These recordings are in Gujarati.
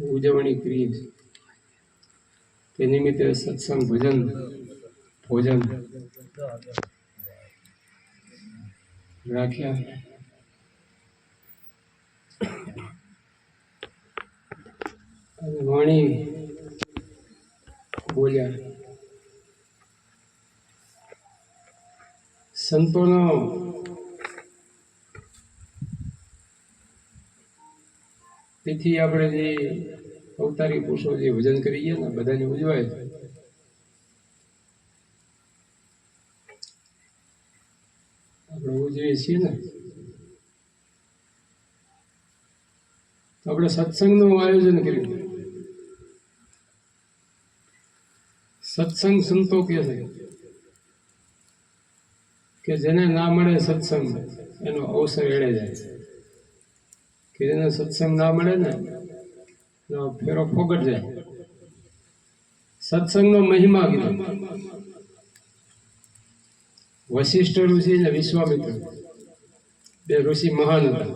ઉજવણી કરીએ છીએ. તે નિમિત્તે સત્સંગ ભજન ભોજન રાખ્યા. અને વાણી બોલ્યા. સંતોનો તેથી આપણે જે અવતારી પુરુષો જે ભજન કરીએ ને, બધાને ઉજવાય. આપણે ઉજવીએ છીએ ને. આપણે સત્સંગનું આયોજન કર્યું. સત્સંગ સંતો કે છે કે જેને ના મળે સત્સંગ, એનો અવસર એળે જાય. કે સત્સંગ ના મળે ને ફેરો ફોગટ જાય સત્સંગનો મહિમા કીધો. વશિષ્ઠ ઋષિ અને વિશ્વામિત્ર. બે ઋષિ મહાન હતા.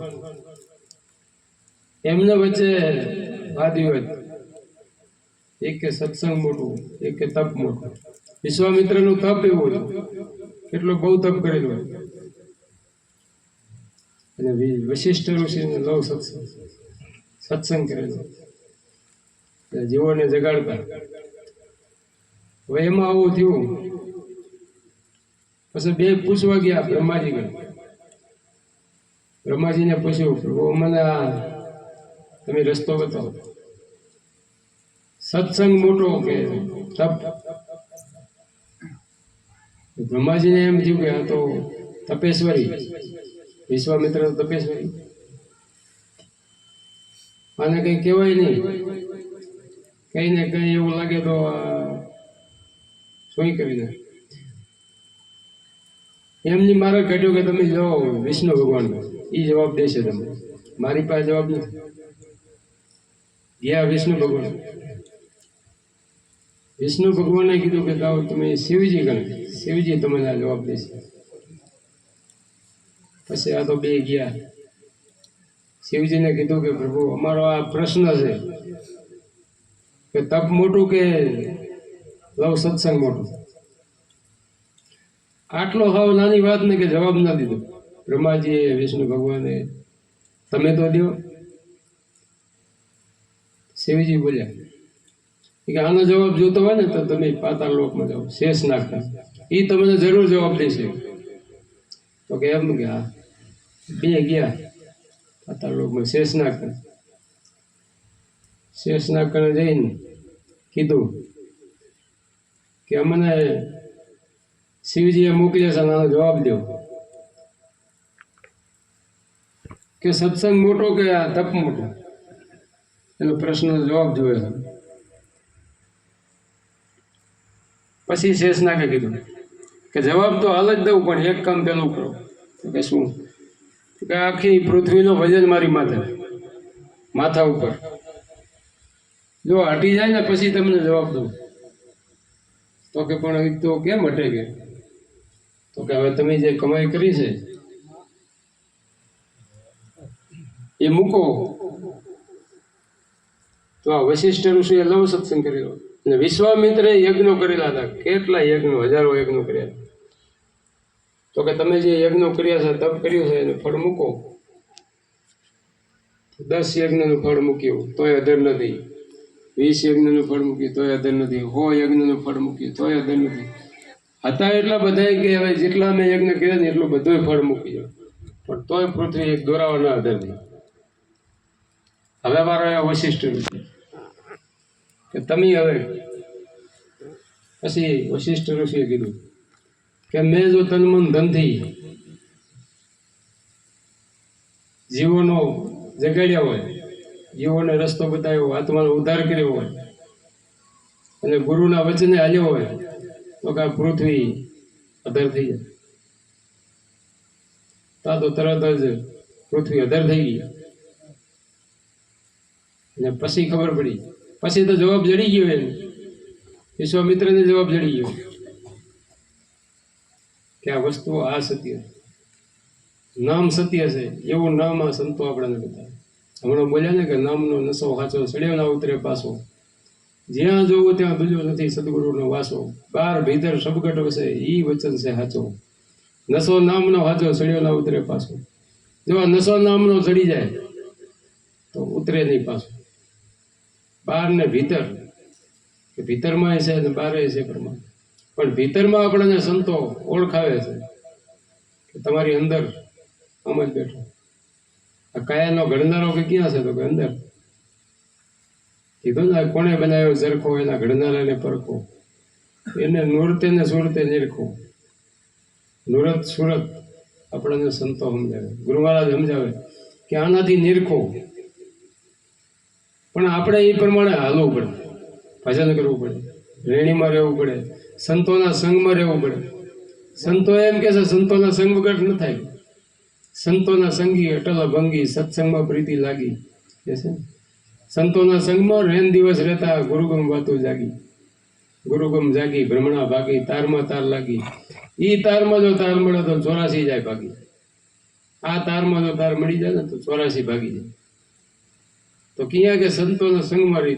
એમના વચ્ચે વાદ વિવાદ એક કે સત્સંગ મોટું, એક કે તપ મોટું. વિશ્વામિત્રનું તપ એવું હતું. કેટલો બહુ તપ કરેલું અને વશિષ્ઠ ઋષિને લવ સત્સંગ સત્સંગ કરેલો. એટલે જીવોને જગાડતા હવે એમાં આવું થયું. પછી બે પૂછવા ગયા બ્રહ્માજી બ્રહ્માજીને પૂછ્યું, પ્રભુ, મને તમે રસ્તો બતાવો. સત્સંગ મોટો કે તપ? બ્રહ્માજીને એમ થયું કે આ તો તપેશ્વરી. વિશ્વામિત્ર તપેશ્વરી આને કઈ કહેવાય નહીં. કઈ ને કઈ એવું લાગે તો શું કરી નાખે એમની મારે કહ્યું કે તમે જાઓ વિષ્ણુ ભગવાન. એ જવાબ દેશે તમને. મારી પાસે જવાબ નથી. ગયા વિષ્ણુ ભગવાન. વિષ્ણુ ભગવાને કીધું કે જાઓ તમે શિવજી ગણ. શિવજી તમને આ જવાબ દેશે પછી આ તો બે ગયા. શિવજીને કીધું કે, પ્રભુ, અમારો આ પ્રશ્ન છે કે તપ મોટું કે લવ સત્સંગ મોટું? આટલો હાવ નાની વાત ને કે જવાબ ના દીધો. બ્રહ્માજીએ, વિષ્ણુ ભગવાને, તમે તો દો. શિવજી બોલ્યા કે આનો જવાબ જોતો હોય ને, તો તમે પાતાળ લોકમાં જાઓ, શેષ નાખતા એ તમને જરૂર જવાબ દેશે. તો કે એમ કે, હા. બે ગયા પાતાળ લોકમાં શેષ નાખતા શેષ નાખને જઈને કીધું કે અમને શિવજીએ મોકલ્યા છે આનો જવાબ દો કે સત્સંગ મોટો કે આ તપ મોટો એનો પ્રશ્નનો જવાબ જોયો છે પછી શેષ નાખે કીધું કે જવાબ તો હાલ જ દઉં પણ એક કામ પેલું કરો તો કે શું કે આખી પૃથ્વીનો વજન મારી માથે, માથા ઉપર. જો હટી જાય ને પછી તમને જવાબ દઉં. તો કે પણ તો કેમ હટે કે? તો કે હવે તમે જે કમાઈ કરી છે, એ મૂકો. તો આ વશિષ્ઠ ઋષિએ લવ સત્સંગ કરેલો અને વિશ્વામિત્રે યજ્ઞો કરેલા હતા. કેટલા યજ્ઞો, હજારો યજ્ઞો કર્યા. તો કે તમે જે યજ્ઞો કર્યા છે, તપ કર્યું છે, એનું ફળ મૂકો. દસ યજ્ઞનું ફળ મૂક્યું, તોય અધર નથી. વીસ યજ્ઞનું ફળ મૂક્યું, તોય અધર નથી. હો યજ્ઞનું ફળ મૂક્યું, તોય અધર નથી. હતા એટલા બધા કે હવે જેટલા મેં યજ્ઞ કર્યા ને એટલું બધું ફળ મૂકી પણ તોય પૃથ્વી એક દોરાવાના અધર નહીં. હવે મારો એ વશિષ્ઠ કે તમે હવે પછી વશિષ્ઠ ઋષિએ કીધું કે મેં જો તન મન ધનથી જીવોનો જગાડ્યા હોય, જીવોને રસ્તો બતાવ્યો આત્માનો ઉદ્ધાર કર્યો હોય, અને ગુરુના વચને હાલ્યો હોય, તો કે પૃથ્વી અધર થઈ જાય. તા તો તરત જ પૃથ્વી અધર થઈ ગઈ. અને પછી ખબર પડી. પછી તો જવાબ જડી ગયો એને વિશ્વામિત્રને જવાબ જડી ગયો. કે આ વસ્તુ આ સત્ય. નામ સત્ય છે. એવું નામ આ સંતો આપણને બતાવે. હમણાં બોલ્યા ને કે નામનો નશો સાચો સડ્યો ના ઉતરે પાછો. જ્યાં જોવું ત્યાં બીજો નથી સદગુરુનો વાસો. બાર ભીતર સબગટ વસે એ વચન છે સાચો નશો નામનો સાચો સડ્યો ના ઉતરે પાછો. જો આ નશો નામનો ચડી જાય, તો ઉતરે નહીં પાછો. બહાર ને ભીતર. ભીતરમાં છે અને બારે છે પ્રમાણ. પણ ભીતરમાં આપણને સંતો ઓળખાવે છે કે તમારી અંદર આમ જ બેઠો. આ કાયાનો ઘડનારો કે ક્યાં છે તો કે અંદર. કીધું ને કોણે બનાવ્યો ઝરખો? એના ઘડનારાને પરખો. એને નૂરતે ને સુરતે નિરખો. નુરત સુરત આપણને સંતો સમજાવે. ગુરુ મહારાજ સમજાવે કે આનાથી નિરખો. પણ આપણે એ પ્રમાણે હાલવું પડે. ભજન કરવું પડે. રેણીમાં રહેવું પડે. સંતોના સંગમાં રહેવું પડે. સંતો એમ કે છે, સંતોના સંગ વગર ન થાય. સંતોના સંગી અટલ ભંગી સત્સંગમાં પ્રીતિ લાગી. કે છે? સંતોના સંગમાં રેન દિવસ રહેતા ગુરુગમ વાતો જાગી. ગુરુગમ જાગી, ભ્રમણા ભાગી, તારમાં તાર લાગી. ઈ તારમાં જો તાર મળે તો ચોરાસી જાય ભાગી. આ તારમાં જો તાર મળી જાય ને તો ચોરાસી ભાગી જાય. તો ક્યાં કે સંતોના સંગમાં રહી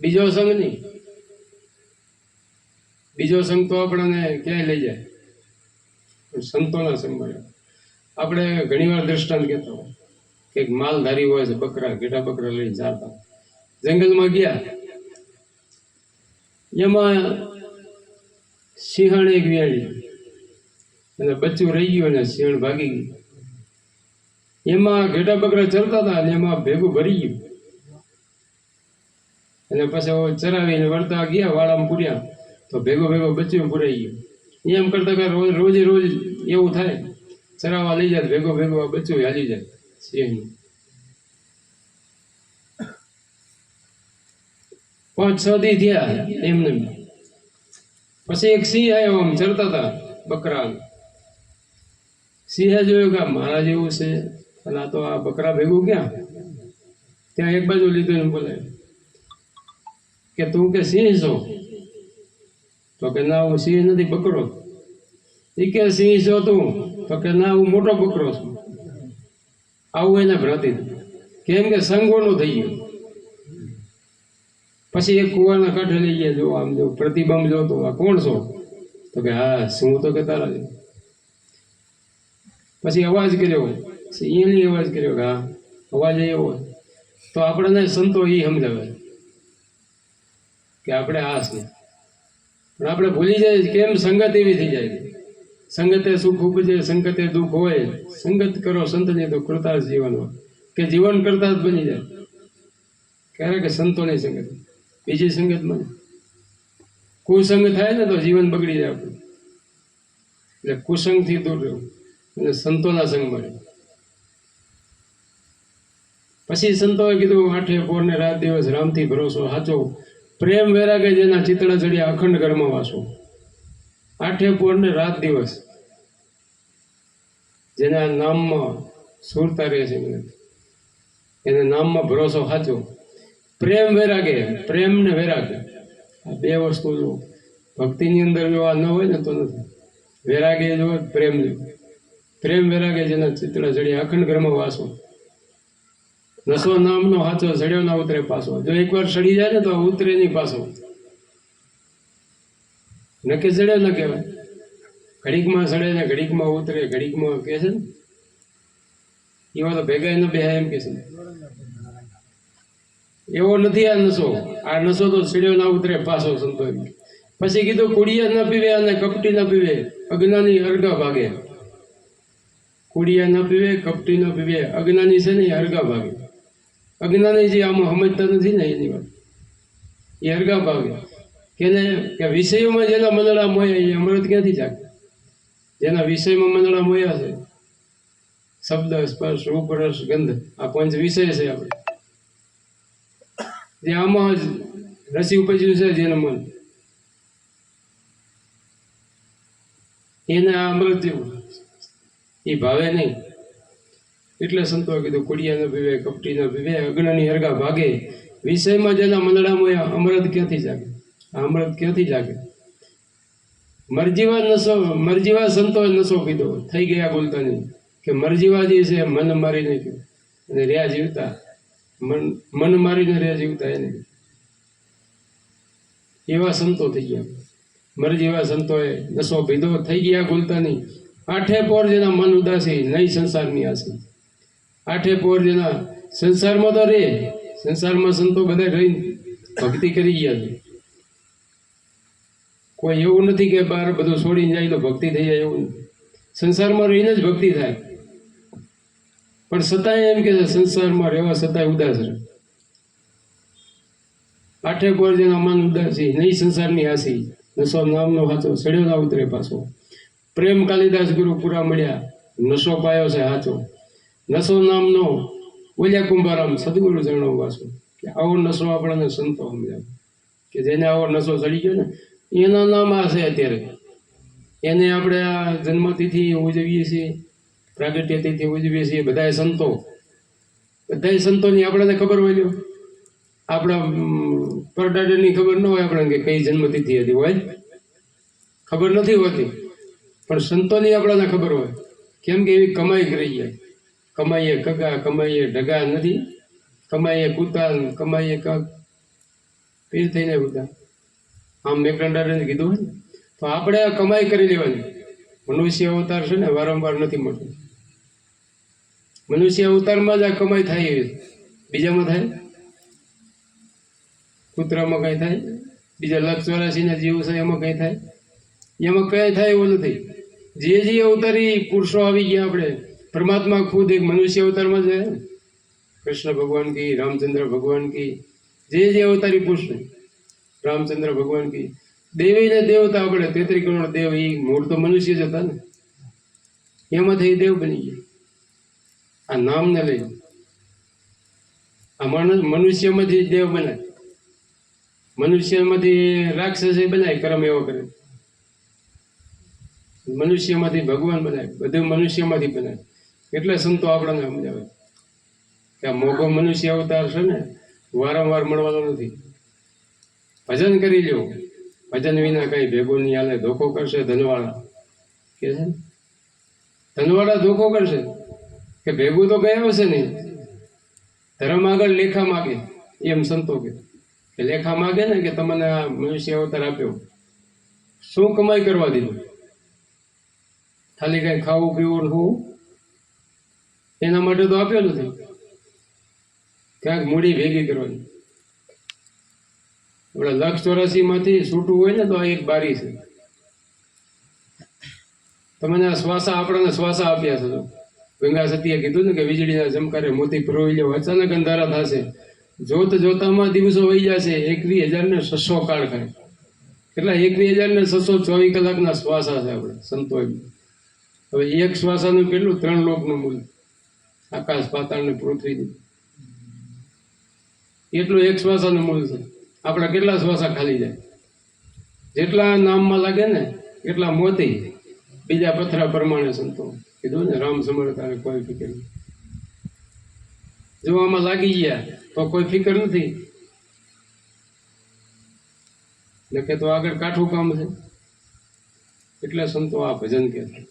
બીજો સંગ નહીં. બીજો સંતો આપણને ક્યાંય લઈ જાય? સંતોના સંગમાં આપણે ઘણીવાર દ્રષ્ટાંત કહેતા હોય કે માલધારી હોય છે, બકરા, ઘેટા બકરા લઈને જાતા જંગલમાં ગયા. એમાં સિંહણ એક વ્યાળી અને બચ્ચું રહી ગયું અને સિંહણ ભાગી ગયું. એમાં ઘેટા બકરા ચરતા હતા અને એમાં ભેગું ભરી ગયું. અને પછી ચરાવીને વળતા ગયા, વાળામાં પૂર્યા. તો ભેગો ભેગો બચ્યો પુરાઈ ગયું એમ કરતા કે રોજ, રોજે, રોજ એવું થાય. ચરાવવા લઈ જાય, ભેગો ભેગો બચ્યો હાલી જાય, સિંહનું. પાંચ, છ દી થયા એમને. પછી એક સિંહ આવ્યો આમ ચરતા હતા બકરા. સિંહે જોયું કે મારા જેવું છે? અને આ તો આ બકરા ભેગું ક્યાં? ત્યાં એક બાજુ લીધું એમ બોલે. કે તું કે સિંહ છો? તો કે ના હું સિંહ નથી બકરો એ કે સિંહ છો તું તો કે ના હું મોટો બકરો છું આવું એને ભ્રાતિ કેમ કે સંગોનો થઈ ગયો પછી એક કુવાના કાંઠે લઈ ગયા જો આમ જો પ્રતિબંધ જો તો આ કોણ છો તો કે હા શું તો કે તારા પછી અવાજ કર્યો સિંહની અવાજ કર્યો કે હા અવાજ એવો તો આપણને સંતો એ સમજાવે કે આપણે આ છે પણ આપણે ભૂલી જાય કેમ સંગત એવી થઈ જાય સંગતે સુખ ઉપજે, સંગતે દુઃખ હોય. સંગત કરો, સંતની તો કૃતા જીવન કે જીવન કરતા જ બની જાય. ક્યારેક સંતોની સંગત. બીજી સંગતમાં. કુસંગ થાય ને તો જીવન બગડી જાય આપણું. એટલે કુસંગથી દૂર રહેવું. અને સંતોના સંગમાં રહેવું પછી સંતોએ કીધું આઠે પોરને રાત દિવસ રામથી ભરોસો સાચો પ્રેમ વૈરાગે જેના ચિતળા ચડ્યા અખંડ ઘરમાં વાસો. આઠે પોર ને રાત દિવસ. જેના નામમાં સુરતા રહે છે એને નામમાં ભરોસો સાચો. પ્રેમ વૈરાગે, પ્રેમ ને વૈરાગે. આ બે વસ્તુ જો ભક્તિની અંદર જો આ ન હોય ને તો નથી. વૈરાગે જો પ્રેમ જો પ્રેમ વૈરાગે જેના ચિત્ર ચડ્યા અખંડ ઘરમાં વાસો. નસો નામનો હાચો સડ્યો ના ઉતરે પાછો. જો એકવાર સડી જાય ને તો ઉતરે નહીં પાછો. નક્કી સડ્યો ન કહેવાય. ઘડીકમાં સડે ને ઘડીકમાં ઉતરે, ઘડીકમાં કહે છે ને? એવા તો ભેગા ન બેહાય એમ કે છે. એવો નથી આ નશો આ નશો તો સડ્યો ના ઉતરે પાછો સંતો પછી કીધું, કુડિયા ન પીવે અને કપટી ન પીવે. અજ્ઞાની અર્ઘા ભાગે. કુડિયા ન પીવે, કપટી ન પીવે. અજ્ઞાની છે ને અર્ઘા ભાગે. અજ્ઞાની જે આમાં સમજતા નથી ને એની વાત. એ અર્ગા ભાગે. કેને કે વિષયોમાં જેના મંડળા મોયા એ અમૃત ક્યાંથી જાગે? જેના વિષયમાં મંડળા મોયા છે. શબ્દ, સ્પર્શ, રૂપ, રસ, ગંધ, આ પંચ વિષય છે આપણે જે આમાં જ રસી ઉપજ્યું છે જેનું મન. એને આ અમૃત એ ભાવે નહીં. એટલે સંતો કીધું કુડિયા ન પીવે કપટી ન અગ્નિની હરગા ભાગે. વિષયમાં જેના મંદડા મોયા અમૃત ક્યાંથી જાગે? આ અમૃત ક્યાંથી જાગે? મરજીવા નસો મરજીવા સંતોએ નશો કીધો. થઈ ગયા બોલતાની કે મરજીવા જે છે, મન મારીને કે અને રહ્યા જીવતા. મન મન મારીને રહ્યા જીવતા એને. એવા સંતો થઈ ગયા. મરજીવા સંતોએ નશો ભીધો થઈ ગયા ગુલતાની આઠે પોર જેના મન ઉદાસી નહીં સંસારની આસી. આઠે પોર જેના સંસારમાં તો રે, સંસારમાં સંતો બધા રહીને ભક્તિ કરી ગયા છે. કોઈ એવું નથી કે બહાર બધું છોડીને જાય તો ભક્તિ થઈ જાય એવું સંસારમાં રહીને જ ભક્તિ થાય. પણ છતાંય એમ કે સંસારમાં રહેવા છતાંય ઉદાસ રહે. આઠે પોર જેના મન ઉદાસી નહીં સંસારની આસી નશો નામનો હાચો સડ્યો ના ઉતરે પાછો. પ્રેમ કાલિદાસ ગુરુ પૂરા મળ્યા નશો પાયો છે હાચો. નશો નામનો ઓલ્યા કુંભારામ સદગુરુ જણો વાસો કે આવો નસો આપણને સંતો સમજાવે કે જેને આવો નસો ચડી ગયો ને, એના નામ આ છે અત્યારે. એને આપણે આ જન્મતિથિ ઉજવીએ છીએ, પ્રાગટ્ય તિથિ ઉજવીએ છીએ, બધાય સંતો. બધાય સંતોની આપણને ખબર હોય જો. આપણા પરદાદાની ખબર ન હોય આપણને કે કઈ જન્મતિથિ હતી, હોય ખબર નથી હોતી. પણ સંતોની આપણને ખબર હોય. કેમ કે એવી કમાઈ કરી જાય કમાઈએ કગા, કમાઈએ ઢગા નથી. કમાઈએ કૂતાલ, કમાઈએ કગ. પીર થઈને બધા. આમ મેઘરંડાને કીધું હોય ને, તો આપણે કમાઈ કરી લેવાની. મનુષ્ય અવતાર છે ને, વારંવાર નથી મળતો. મનુષ્ય અવતારમાં જ આ કમાઈ થાય એવી બીજામાં થાય? કૂતરામાં કંઈ થાય? બીજા લક્ષ ચોરાસીના જીવ છે, એમાં કંઈ થાય? એમાં કંઈ થાય એવું નથી. જે જે અવતારી પુરુષો આવી ગયા આપણે પરમાત્મા ખુદ એક મનુષ્ય અવતારમાં છે ને. કૃષ્ણ ભગવાન કી, રામચંદ્ર ભગવાન કી, જે જે અવતારી પુરુષ રામચંદ્ર ભગવાન કી, દેવી ને દેવતા આપણે તેત્રી કરોડ દેવ એ મૂળ તો મનુષ્ય જ હતા ને. એમાંથી દેવ બની ગયા. આ નામને લઈ. આ માણસ મનુષ્યમાંથી દેવ બનાય. મનુષ્યમાંથી રાક્ષસ બનાય કર્મ એવો કરે. મનુષ્યમાંથી ભગવાન બનાય, બધું મનુષ્યમાંથી બનાય. એટલે સંતો આપણને સમજાવે. કે આ મોઘો મનુષ્ય અવતાર છે ને, વારંવાર મળવાનો નથી. ભજન કરી લ્યો. ભજન વિના કઈ ભેગો નહીં હાલે ધોખો કરશે ધનવાળા. કે છે? ધનવાળા ધોખો કરશે. કે ભેગું તો ગયા હશે નહીં. ધર્મ આગળ લેખા માગે, એમ સંતો કે લેખા માગે ને કે તમને આ મનુષ્ય અવતાર આપ્યો. શું કમાઈ કરવા દીધું? ખાલી કઈ ખાવું પીવું હું? એના માટે તો આપ્યો નથી ક્યાંક મૂડી ભેગી કરવાની. આપણે લક્ષ ચોરાસી માંથી છૂટવું હોય ને તો આ એક બારી છે. તમને આ શ્વાસા, આપણને શ્વાસા આપ્યા છે. ગંગા સતીએ કીધું ને કે વીજળીના ચમકારે મોતી પરોવી લ્યો, અચાનક અંધારા થશે. જોત જોતામાં દિવસો વહી જશે. એકવીસ હજાર ને છસો કાળ કરે કેટલા? એકવીસ હજાર ને છસો ચોવીસ કલાકના શ્વાસા છે આપણે સંતો હવે એક શ્વાસાનું કેટલું? ત્રણ લોકનું મૂલ્ય આકાશ પાતાળ ને પૃથ્વી એટલું એક શ્વાસાનું મૂળ છે. આપણા કેટલા શ્વાસા ખાલી જાય? જેટલા નામમાં લાગે ને, એટલા મોતી. બીજા પથરા પ્રમાણે સંતો. કીધું ને, રામ સમર્થાને કોઈ ફિકર નહીં જો આમાં લાગી ગયા, તો કોઈ ફિકર નથી. નકે તો આગળ કાઠું કામ છે. એટલે સંતો આ ભજન કે છે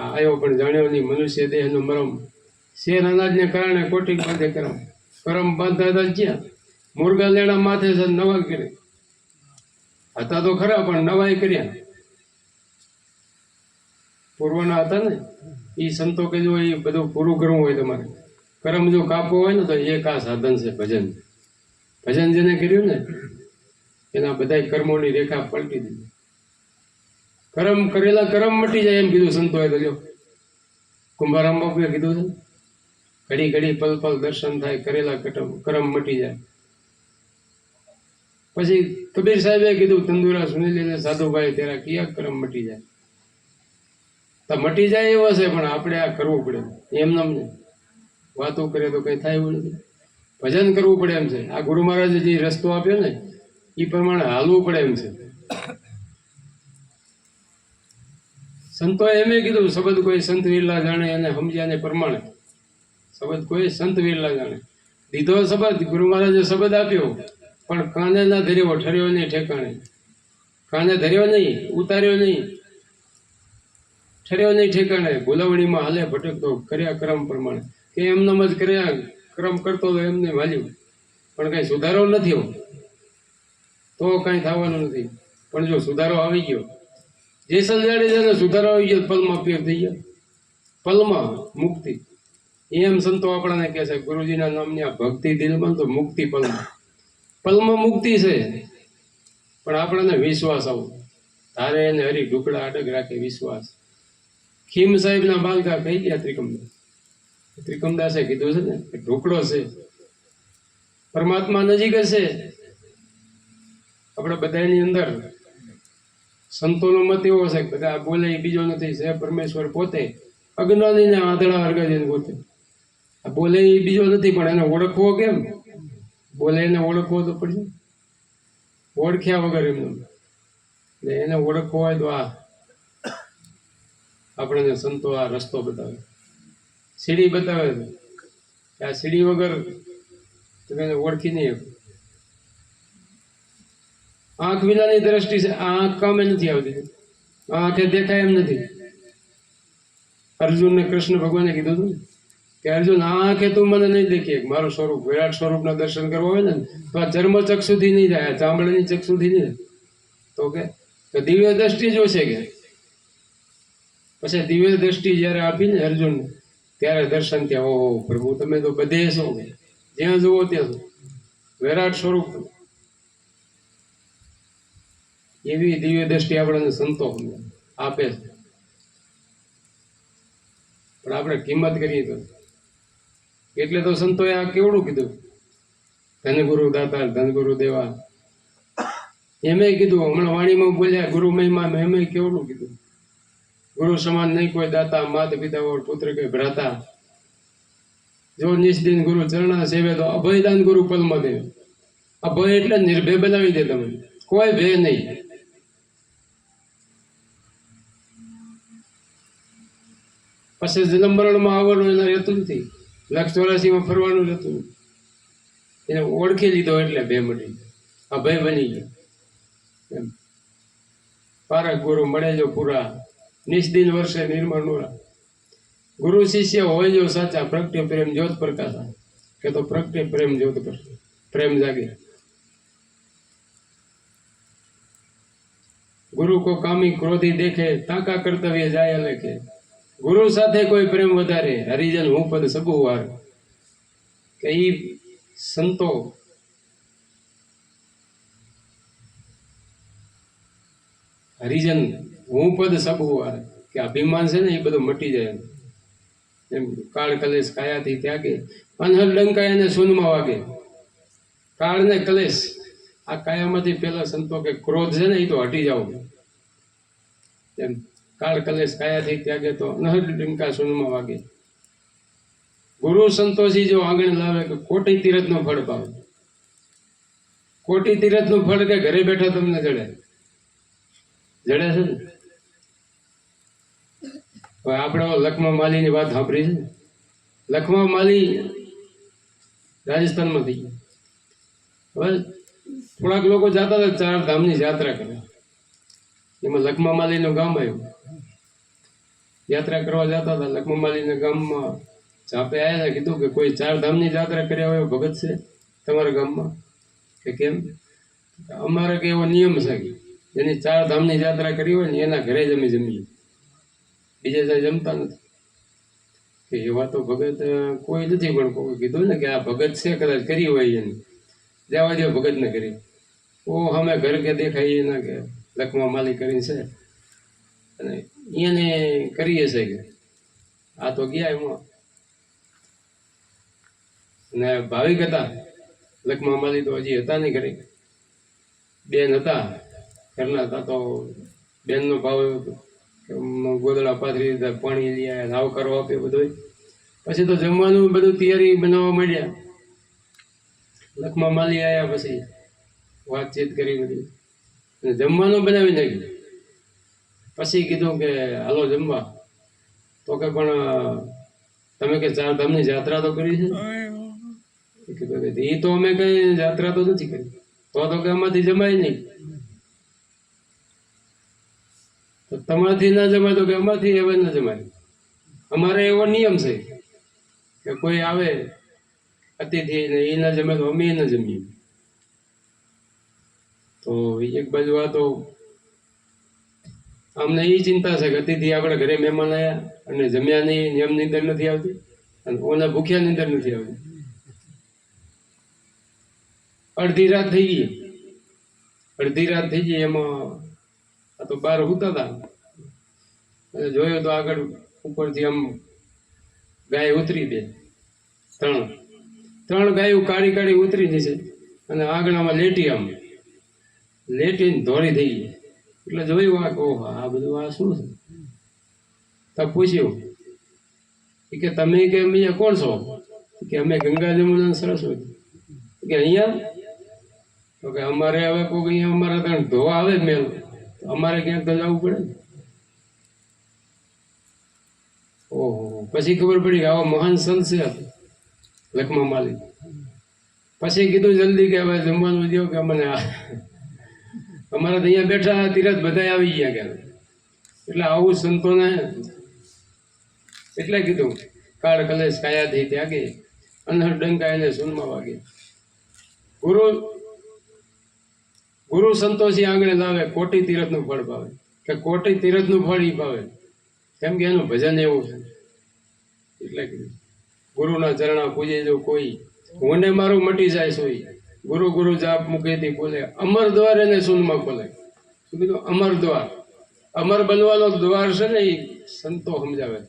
આવ્યો પણ જાણ્યો નહીં મનુષ્ય દેહનો મરમ શેર અનાજને કારણે કોટી બાંધે કરમ. કરમ બાંધતા ક્યાં? મુરગા લેણા માથે છે નવા કરે. હતા તો ખરા પણ નવાઈ કર્યા. પૂર્વના હતા ને? એ સંતો કે જો એ બધું પૂરું કરવું હોય તમારે. કરમ જો કાપવું હોય ને તો એક આ સાધન છે ભજન. ભજન જેને કર્યું ને, એના બધા કર્મોની રેખા પલટી દીધી. કરમ કરેલા કરમ મટી જાય એમ કીધું સંતોએ તો જો કુંભારામ બાપુએ કીધું છે, ઘડી ઘડી પલ પલ દર્શન થાય, કરેલા કટમ કરમ મટી જાય. પછી કબીર સાહેબે કીધું, તંદુરા સુની લીધે સાધુભાઈ, તેરા કિયા કરમ મટી જાય? તો મટી જાય એવો છે, પણ આપણે આ કરવું પડે. એમ નામ વાતો કરે તો કઈ થાય એવું નથી. ભજન કરવું પડે એમ છે. આ ગુરુ મહારાજે જે રસ્તો આપ્યો ને એ પ્રમાણે હાલવું પડે એમ છે. સંતોએ એમ કીધું શબ્દ કોઈ સંત વીરલા જાણે અને સમજ્યા ને પ્રમાણે. શબ્દ કોઈ સંત વીરલા જાણે. દીધો શબ્દ ગુરુ મહારાજે શબ્દ આપ્યો, પણ કાને ના ધર્યો, ઠર્યો નહીં ઠેકાણે. કાને ધર્યો નહીં, ઉતાર્યો નહીં, ઠર્યો નહીં ઠેકાણે. બોલાવણીમાં હાલે ભટકતો, કર્યા ક્રમ પ્રમાણે. કે એમનામ જ કર્યા ક્રમ કરતો તો એમને વાલ્યું. પણ કાંઈ સુધારો નથી તો કાંઈ થવાનું નથી. પણ જો સુધારો આવી ગયો જેસલ જાડેજાને સુધારો આવી ગયો પલમાં પીર થઈ ગયા. પલમાં મુક્તિ. એમ સંતો આપણાને કહે છે, ગુરુજીના નામની આ ભક્તિ દિલમાં તો મુક્તિ પલમાં પલમાં મુક્તિ છે, પણ આપણને વિશ્વાસ આવો. તારે એને હરી ઢુકડા અડગ રાખે વિશ્વાસ. ખીમ સાહેબના બાલકા કહી ગયા ત્રિકમદાસ. ત્રિકમદાસે કીધું છે ને કે ઢોકળો છે. પરમાત્મા નજીક હશે આપણે બધાની અંદર સંતોનો મત એવો છે કે બધા બોલે, એ બીજો નથી છે પરમેશ્વર પોતે અજ્ઞાનીને આંધળા હરગાજીને પોતે આ બોલે, એ બીજો નથી, પણ એને ઓળખવો કેમ? બોલે, એને ઓળખવો તો પડશે. ઓળખ્યા વગર એમને. ને એને ઓળખવો હોય તો આ આપણને સંતો આ રસ્તો બતાવે. સીડી બતાવે છે. આ સીડી વગર તમે ઓળખી નહીં શકો. આંખ વિનાની દ્રષ્ટિ છે. આંખ કામે નથી આવતી. આંખે દેખાય એમ નથી. અર્જુનને કૃષ્ણ ભગવાને કીધું હતું કે અર્જુન આંખે તું મને નહીં દેખીએ મારું સ્વરૂપ વિરાટ સ્વરૂપના દર્શન કરવા હોય ને, તો આ ચર્મ ચક્ષુથી નહીં થાય ચામડાની ચક્ષુથી નહીં તો કે દિવ્ય દ્રષ્ટિ જોશે કે? પછી દિવ્ય દ્રષ્ટિ જ્યારે આપીને અર્જુનને ત્યારે દર્શન થયા. ઓહો, પ્રભુ, તમે તો બધે છો કે? જ્યાં જુઓ ત્યાં વિરાટ સ્વરૂપ. એવી દિવ્ય દ્રષ્ટિ આપણને સંતો આપે છે. પણ આપણે કિંમત કરીએ તો એટલે તો સંતોએ આ કેવડું કીધું? ધનગુરુ દાતાર ધનગુરુ દેવા. એમે કીધું, હમણાં વાણીમાં બોલ્યા, ગુરુ મહિમા એમે કેવડું કીધું? ગુરુ સમાન નહીં કોઈ દાતા, માત પિતા હોય પુત્ર કે ભ્રાતા. જો નિષ્દિન ગુરુ ચરણા સેવે તો અભયદાન ગુરુ પદમાં દેવ અભય એટલે નિર્ભય બનાવી દે તમે. કોઈ ભય નહીં. પછી જલંબરણમાં આવવાનું એને રહેતું નથી. લક્ષ ચોરાસીમાં ફરવાનું રહેતું. એને ઓળખી લીધો એટલે બે મળી આ ભાઈ બની ગયો. એમ. પારક ગુરુ મળે જો પૂરા. નિષ્દિન વર્ષે નિર્મળ નોરા ગુરુ શિષ્ય હોય જો સાચા પ્રગટ્ય પ્રેમ જ્યોત પ્રકાશા. કે તો પ્રગટ્ય પ્રેમ જ્યોત પ્રકાશ પ્રેમ જાગે. ગુરુ કો કામી ક્રોધી દેખે, તાકા કર્તવ્ય જાય લેખે ગુરુ સાથે કોઈ પ્રેમ વધારે, હરિજન, હું પદ સગુ વાર. કે એ સંતો હરિજન, હું પદ સબુ વાર. કે અભિમાન છે ને, એ બધું મટી જાય. એમ કાળ કલેશ કાયાથી ત્યાગે. અનહદ ડંકાય અને સુનમાં વાગે. કાળ ને કલેશ. આ કાયામાંથી પેલા સંતો કે ક્રોધ છે ને, એ તો હટી જાવ. એમ. કાળ કલેશ કાયાથી ત્યાગે તો નહર ડીમકા સુનમાં વાગે. ગુરુ સંતોષી જો આંગણે લાવે કે કોટી તીરથનો ફળ પાવે. કોટી તીરથનું ફળ કે ઘરે બેઠા તમને જડે? જડે છે ને? હવે આપણે લખમા માલીની વાત સાંભળી છે લખમા માલી રાજસ્થાનમાં થઈ ગયા. હવે થોડાક લોકો જતા હતા ચાર ધામની યાત્રા કરે એમાં લખમા માલીનું ગામ આવ્યું. યાત્રા કરવા જતા હતા. માલીના ગામમાં જાપે આવ્યા હતા. કીધું કે કોઈ ચાર ધામની યાત્રા કર્યા હોય ભગત છે તમારા ગામમાં? કે કેમ? અમારે કે એવો નિયમ છે કે જેની ચાર ધામની યાત્રા કરી હોય ને એના ઘરે જ અમે જમીએ. બીજે જાય જમતા નથી. કે એવા તો ભગત કોઈ નથી પણ કોઈ કીધું ને કે આ ભગત છે, કદાચ કરી હોય એની. જવા દો ભગતને કરી ઓ અમે ઘર કે દેખાય એના કે લખમાં માલિક કરીને છે. અને એને કરીએ છે કે? આ તો ગયા એમાં. અને ભાવિક હતા. લખમા માલી તો હજી હતા નહીં ઘરે. બેન હતા. ઘરના હતા તો બેનનો ભાવ એવો હતો કે ગોદડા પાથરી દીધા, પાણી લઈ આવ્યા નાવ કરવા આપે બધું પછી તો જમવાનું બધું તૈયારી બનાવવા માંડ્યા. લખમા માલી આવ્યા પછી વાતચીત કરી બધી. જમવાનું બનાવી નાખ્યું. પછી કીધું કે, હાલો જમવા. તો કે, પણ તમે કે ચાર તમને જાત્રા તો કરી છે? કીધું કે એ તો અમે કઈ જાત્રા તો નથી કરી. તો તો કે આમાંથી જમાય નહીં. તો તમારથી ના જમાય તો કે, અમારથી હવે ના જમાય. અમારે એવો નિયમ છે કે કોઈ આવે અતિથિ એ ના જમે તો અમે ના જમીએ. તો એક બાજુ આ તો અમને એ ચિંતા છે કે અતિથિ આપણે ઘરે મહેમાન આવ્યા અને જમ્યા નહીં નિયમ નીંદર નથી આવતી અને ઓના ભૂખ્યા નીંદર નથી આવતી. અડધી રાત થઈ ગઈ. અડધી રાત થઈ ગઈ એમાં આ તો બહાર હુતા હતા જોયું તો આગળ ઉપરથી આમ ગાય ઉતરી બે. ત્રણ. ત્રણ ગાયો કાળી કાળી ઉતરી જશે અને આંગણામાં લેટી આમ. લેટીને ધોળી થઈ ગઈ. એટલે જોયું આ કે ઓહો, આ બધું આ શું છે? તો પૂછ્યું કે, તમે કે અહીંયા કોણ છો? કે, અમે ગંગા જમુના સરસ્વતી. કે, અહીંયા? તો કે, અમારે હવે કોઈ અહીંયા અમારા ત્યાં ધોવા આવે મેલ અમારે ક્યાંક તો જવું પડે ઓહો, પછી ખબર પડી કે આવો મહાન સંત છે. લખમા માલિક. પછી કીધું જલ્દી કે હવે જમવાનું દો કે મને આ અમારે અહીંયા બેઠા તીરથ બધા આવી ગયા ગયા એટલે આવું સંતોને એટલે કીધું, કાળ કલેશ કાયાથી ત્યાગે, અનહર ડંકાયને સુનમાં વાગે. ગુરુ ગુરુ સંતોષી આંગણે લાવે, કોટી તીરથનું ફળ ભાવે. કે કોટી તીરથનું ફળ ઈ ભાવે. કેમ કે એનું ભજન એવું છે. એટલે કીધું, ગુરુના ચરણા પૂજે જો કોઈ, હું મારું મટી જાય સોઈ ગુરુ ગુરુ જાપ મૂકેથી બોલે. અમર દ્વાર એને સુનમાં ખોલે શું કીધું, અમર દ્વાર. અમર બનવાનો દ્વાર છે ને એ સંતો સમજાવે.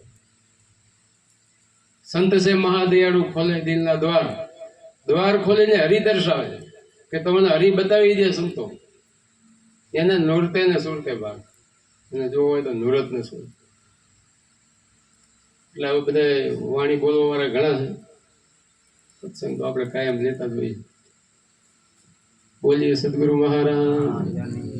સંત છે મહાદયાળુ ખોલે દિલના દ્વાર. દ્વાર ખોલીને હરિ દર્શાવે કે તમને હરિ બતાવી દે સંતો. એને નૂરતે ને સુરતે ભાગ અને જોવો હોય તો નૂરત ને સુરત. એટલે હવે બધા વાણી બોલવા વાળા ઘણા છે. સત્સંગ તો આપણે કાયમ લેતા જ હોઈએ. બોલીએ સદગુરુ મહારાજ.